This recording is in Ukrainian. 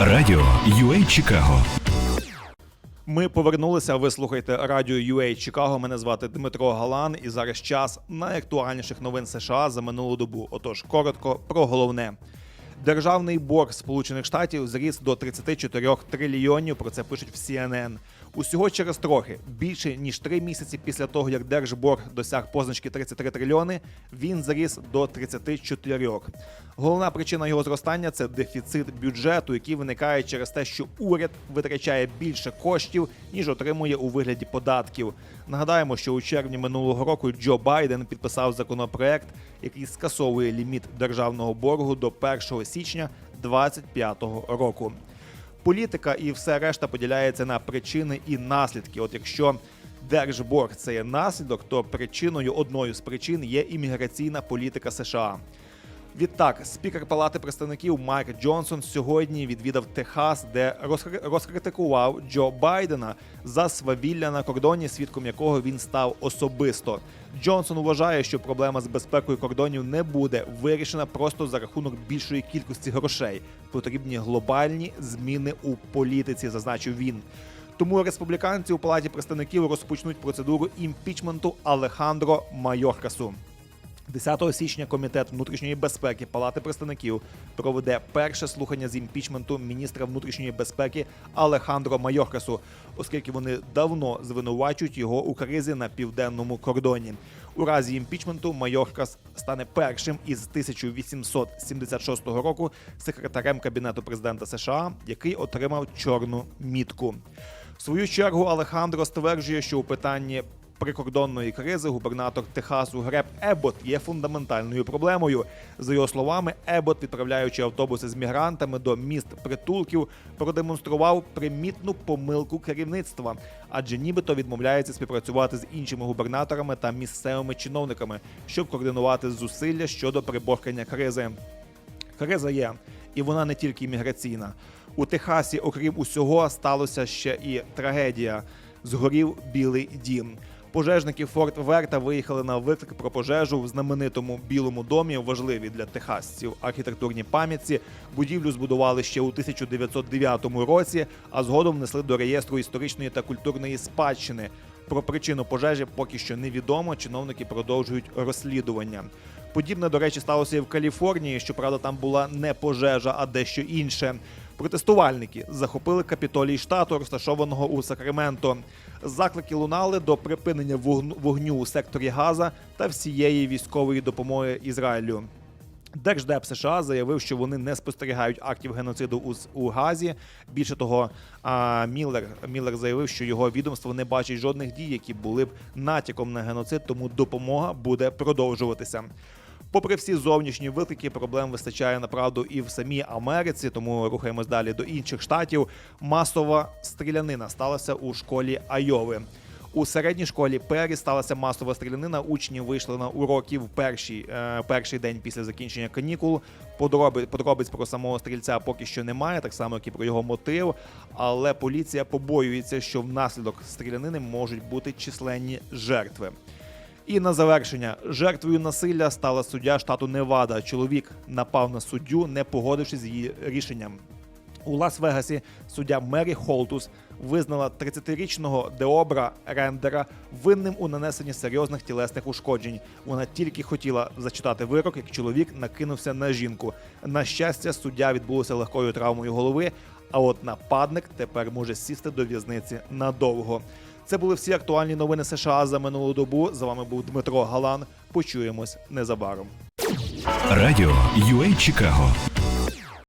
Радіо UA Чикаго Ми повернулися. Ви слухаєте радіо UA Чикаго. Мене звати Дмитро Галан, і зараз час найактуальніших новин США за минулу добу. Отож, коротко про головне. Державний борг Сполучених Штатів зріс до 34 трильйонів. Про це пишуть в CNN. Усього через трохи більше ніж три місяці після того, як держборг досяг позначки 33 трильйони, він зріс до 34. Головна причина його зростання це дефіцит бюджету, який виникає через те, що уряд витрачає більше коштів ніж отримує у вигляді податків. Нагадаємо, що у червні минулого року Джо Байден підписав законопроект, який скасовує ліміт державного боргу до 1 січня 2025 року політика і все решта поділяється на причини і наслідки. От якщо держборг це є наслідок, то причиною одною з причин є імміграційна політика США. Відтак, спікер Палати представників Майк Джонсон сьогодні відвідав Техас, де розкри- розкритикував Джо Байдена за свавілля на кордоні, свідком якого він став особисто. Джонсон вважає, що проблема з безпекою кордонів не буде вирішена просто за рахунок більшої кількості грошей. Потрібні глобальні зміни у політиці, зазначив він. Тому республіканці у палаті представників розпочнуть процедуру імпічменту Алехандро Майоркасу. 10 січня комітет внутрішньої безпеки Палати представників проведе перше слухання з імпічменту міністра внутрішньої безпеки Алехандро Майоркасу, оскільки вони давно звинувачують його у кризі на південному кордоні. У разі імпічменту Майоркас стане першим із 1876 року секретарем кабінету президента США, який отримав чорну мітку. В свою чергу Алехандро стверджує, що у питанні прикордонної кризи губернатор Техасу Греб Ебот є фундаментальною проблемою. За його словами, Ебот, відправляючи автобуси з мігрантами до міст притулків, продемонстрував примітну помилку керівництва, адже нібито відмовляється співпрацювати з іншими губернаторами та місцевими чиновниками, щоб координувати зусилля щодо приборкання кризи. Криза є, і вона не тільки імміграційна. У Техасі, окрім усього, сталося ще і трагедія. Згорів Білий дім. Пожежники Форт Верта виїхали на виклик про пожежу в знаменитому білому домі. Важливі для техасців архітектурні пам'ятці. Будівлю збудували ще у 1909 році, а згодом внесли до реєстру історичної та культурної спадщини. Про причину пожежі поки що невідомо. Чиновники продовжують розслідування. Подібне, до речі, сталося і в Каліфорнії. Щоправда, там була не пожежа, а дещо інше. Протестувальники захопили капітолій штату, розташованого у Сакраменто. Заклики лунали до припинення вогню у секторі Газа та всієї військової допомоги Ізраїлю. Держдеп США заявив, що вони не спостерігають актів геноциду у, Газі. Більше того, Міллер, Міллер заявив, що його відомство не бачить жодних дій, які були б натяком на геноцид, тому допомога буде продовжуватися. Попри всі зовнішні виклики, проблем вистачає направду і в самій Америці, тому рухаємось далі до інших штатів. Масова стрілянина сталася у школі Айови. У середній школі Пері сталася масова стрілянина. Учні вийшли на уроки в перший, е, перший день після закінчення канікул. Подроби, подробиць про самого стрільця поки що немає, так само як і про його мотив. Але поліція побоюється, що внаслідок стрілянини можуть бути численні жертви. І на завершення жертвою насилля стала суддя штату Невада. Чоловік напав на суддю, не погодившись з її рішенням. У Лас-Вегасі суддя Мері Холтус визнала 30-річного Деобра Рендера винним у нанесенні серйозних тілесних ушкоджень. Вона тільки хотіла зачитати вирок, як чоловік накинувся на жінку. На щастя, суддя відбулося легкою травмою голови. А от нападник тепер може сісти до в'язниці надовго. Це були всі актуальні новини США за минулу добу. З вами був Дмитро Галан. Почуємось незабаром. Радіо UA Чикаго